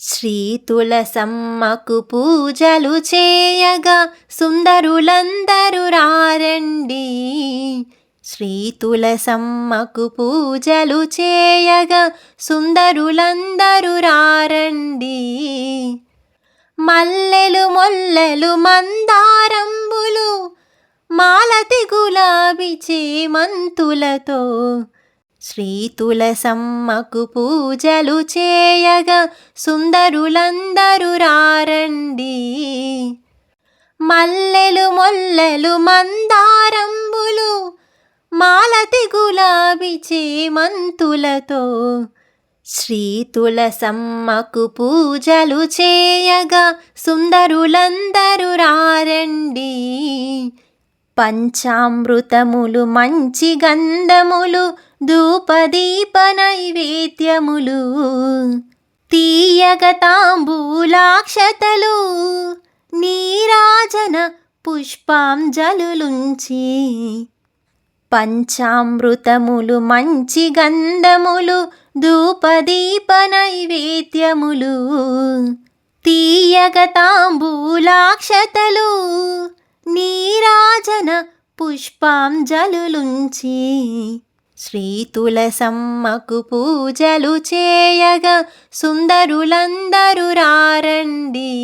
శ్రీ తులసమ్మకు పూజలు చేయగా సుందరులందరూ రారండి. శ్రీ తులసమ్మకు పూజలు చేయగా సుందరులందరూ రారండి. మల్లెలు మొల్లెలు మందారంబులు మాలతి గులాబీ చేమంతులతో శ్రీ తులసమ్మకు పూజలు చేయగా సుందరులందరూ రారండి. మల్లెలు మొల్లెలు మందారంబులు మాలతి గులాబీ చేమంతులతో శ్రీ తులసమ్మకు పూజలు చేయగా సుందరులందరూ రారండి. పంచామృతములు మంచి గంధములు ధూపదీప నైవేద్యములు తీయగ తాంబూలాక్షతలు నీరాజన పుష్పాంజలులుంచి పంచామృతములు మంచి గంధములు ధూపదీప నైవేద్యములు తీయగ తాంబూలాక్షతలు నీరాజన పుష్పాంజలులుంచి శ్రీ తులసమ్మకు పూజలు చేయగా సుందరులందరూ రారండి.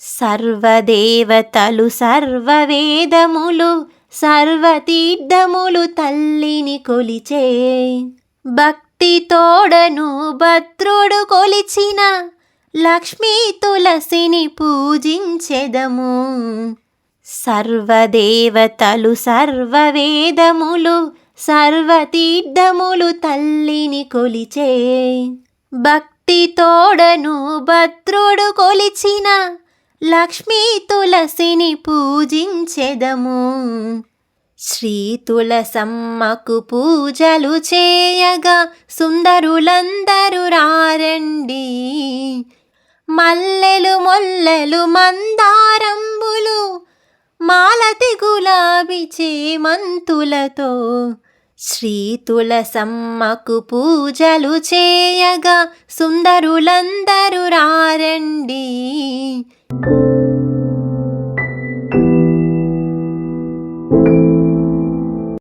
సర్వదేవతలు సర్వవేదములు సర్వతీర్థములు తల్లిని కొలిచే భక్తి తోడను భద్రుడు కొలిచిన లక్ష్మీ తులసిని పూజించెదము. సర్వదేవతలు సర్వవేదములు సర్వతీర్థములు తల్లిని కొలిచే. భక్తి తోడను భద్రుడు కొలిచిన లక్ష్మీ తులసిని పూజించెదము. శ్రీ తులసమ్మకు పూజలు చేయగా సుందరులందరూ రారండి. మల్లెలు మొల్లెలు మందారంబులు మాలతి గులాబీ చేమంతులతో శ్రీ తులసమ్మకు పూజలు చేయగా సుందరులందరూ రారండి.